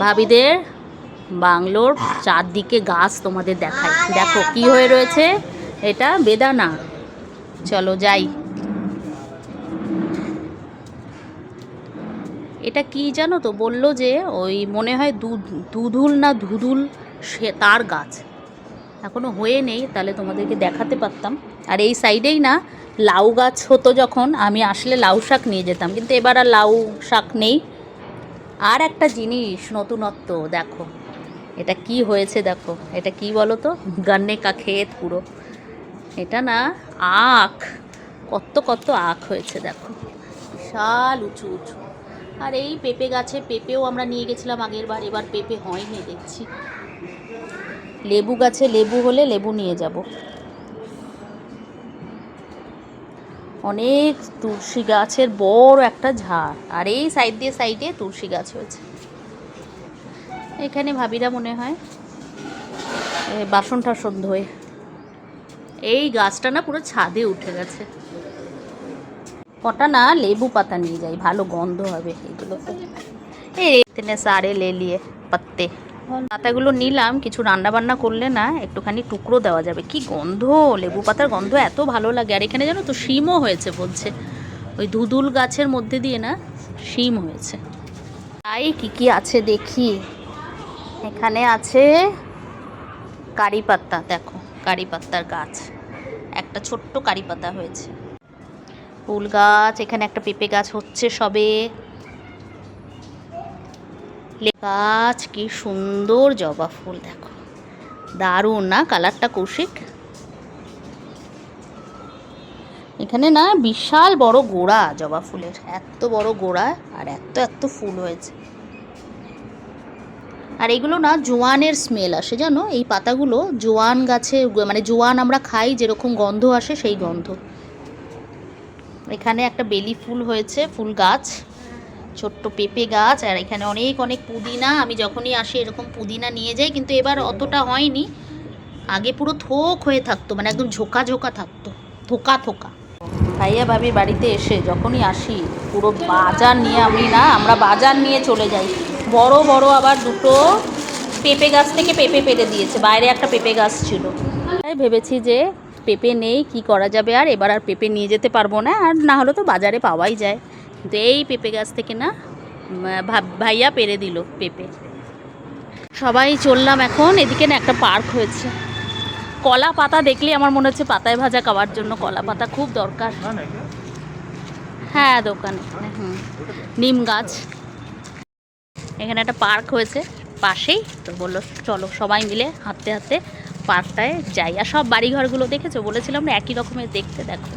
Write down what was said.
ভাবিদের বাংলোর চারদিকে গাছ তোমাদের দেখায় দেখো কি হয়ে রয়েছে। এটা বেদানা। চলো যাই। এটা কি জানো তো? বলল যে ওই মনে হয় দুধুল না ধুধুল সে তার গাছ। এখনও হয়ে নেই, তাহলে তোমাদেরকে দেখাতে পারতাম। আর এই সাইডেই না, লাউ গাছ হতো যখন, আমি আসলে লাউ শাক নিয়ে যেতাম। কিন্তু এবার আর লাউ শাক নেই। আর একটা জিনিস নতুনত্ব, দেখো। এটা কি হয়েছে দেখো? এটা কি বলো তো গান্নে কা ক্ষেত পুরো। এটা না আখ। কত কত আখ হয়েছে দেখো। বিশাল উঁচু উঁচু। আর এই পেঁপে গাছে পেঁপেও আমরা নিয়ে গেছিলাম আগের বার, এবার পেঁপে হয়নি দেখছি। লেবু গাছে লেবু হলে লেবু নিয়ে যাব। অনেক তুলসী গাছের বড় একটা ঝাড়। আর এই সাইড দিয়ে সাইডে তুলসী গাছ হয়েছে। এখানে ভাবিরা মনে হয় বাসন টাসন ধোয়ে। এই গাছটা না পুরো ছাদে উঠে গেছে। কটা না লেবু পাতা নিয়ে যাই ভালো গন্ধ হবে এগুলোতে। এই সারে লে লিয়ে পাত্তে। পাতাগুলো নিলাম, কিছু রান্না বান্না করলে না একটুখানি টুকরো দেওয়া যাবে। কি গন্ধ, লেবু পাতার গন্ধ এত ভালো লাগে। আর এখানে জানো তো শিমও হয়েছে বলছে। ওই ধুদুল গাছের মধ্যে দিয়ে না শিম হয়েছে। তাই কি কি আছে দেখি। এখানে আছে কারি পাতা, দেখো, কারি পাতার গাছ। একটা ছোট্ট কারি পাতা হয়েছে। ফুল গাছ, এখানে একটা পেঁপে গাছ হচ্ছে সবে। গাছ, কি সুন্দর জবা ফুল, দেখো। দারুণ, না? কালারটা কৌশিক? এখানে না বিশাল বড় গোড়া জবা ফুলের। এত বড় গোড়া আর এত এত ফুল হয়েছে। আর এগুলো না জোয়ানের স্মেল আসে, জানো? এই পাতাগুলো জোয়ান গাছে মানে জোয়ান আমরা খাই, যেরকম গন্ধ আসে সেই গন্ধ। এখানে একটা বেলি ফুল হয়েছে, ফুল গাছ। ছোট্ট পেঁপে গাছ আর এখানে অনেক অনেক পুদিনা। আমি যখনই আসি এরকম পুদিনা নিয়ে যাই, কিন্তু এবার অতটা হয়নি। আগে পুরো থোক হয়ে থাকতো মানে একদম ঝোকা ঝোকা থাকতো। থোকা থোকা। ভাইয়া ভাবি বাড়িতে এসে যখনই আসি, পুরো বাজার নিয়ে আমি না, আমরা বাজার নিয়ে চলে যাই। বড় বড় আবার দুটো পেঁপে গাছ থেকে পেঁপে পেরে দিয়েছে। বাইরে একটা পেঁপে গাছ ছিল। তাই ভেবেছি যে পেঁপে নেই, কি করা যাবে? আর এবার আর পেঁপে নিয়ে যেতে পারব না, আর না হলে তো বাজারে পাওয়াই যায়। কিন্তু এই পেঁপে গাছ থেকে না ভাইয়া পেরে দিল পেঁপে। সবাই চললাম এখন এদিকে না একটা পার্ক হয়েছে। কলা পাতা দেখলে আমার মনে হচ্ছে পাতায় ভাজা খাওয়ার জন্য কলা পাতা খুব দরকার। হ্যাঁ দোকানে। হুম নিম গাছ। এখানে একটা পার্ক হয়েছে পাশেই। তো বলল চলো সবাই মিলে হাঁটতে হাঁটতে পার্কটায় যাই। আর সব বাড়িঘরগুলো দেখেছ? বলেছিলাম না একই রকমের দেখতে দেখো।